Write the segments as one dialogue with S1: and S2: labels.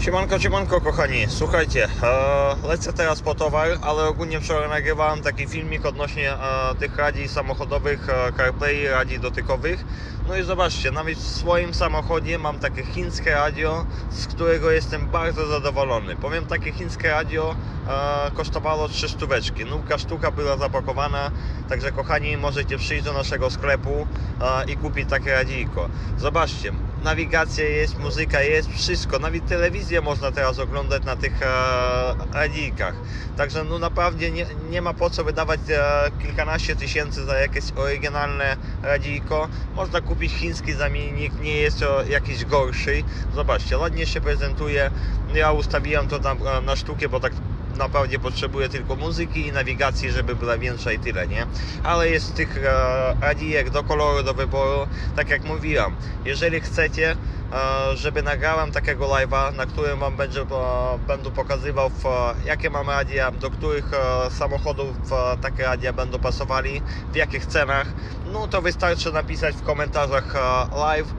S1: Siemanko, siemanko kochani, słuchajcie, e, lecę teraz po towar, ale ogólnie wczoraj nagrywałem taki filmik odnośnie e, tych radii samochodowych, e, CarPlay, radii dotykowych. No i zobaczcie, nawet w swoim samochodzie mam takie chińskie radio, z którego jestem bardzo zadowolony. Powiem, takie chińskie radio e, kosztowało 3 stóweczki, nówka sztuka była zapakowana, także kochani możecie przyjść do naszego sklepu e, i kupić takie radijko. Zobaczcie, nawigacja jest, muzyka jest, wszystko, nawet telewizję można teraz oglądać na tych e. Także no naprawdę nie, nie ma po co wydawać e, kilkanaście tysięcy za jakieś oryginalne radijko. Można kupić chiński zamiennik, nie jest to jakiś gorszy. Zobaczcie, ładnie się prezentuje. Ja ustawiłem to na, na sztukę, bo tak naprawdę potrzebuję tylko muzyki i nawigacji, żeby była większa i tyle, nie? Ale jest tych e, radijek do koloru, do wyboru. Tak jak mówiłem, jeżeli chcecie, e, żeby nagrałem takiego live'a, na którym Wam będzie, e, będę pokazywał, w, jakie mam radia, do których e, samochodów takie radia będą pasowali, w jakich cenach, no to wystarczy napisać w komentarzach e, live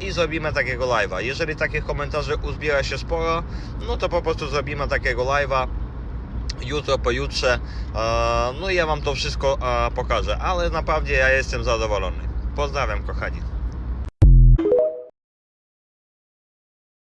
S1: i zrobimy takiego live'a. Jeżeli takich komentarzy uzbiera się sporo, no to po prostu zrobimy takiego live'a jutro, pojutrze. No i ja Wam to wszystko pokażę, ale naprawdę ja jestem zadowolony. Pozdrawiam kochani.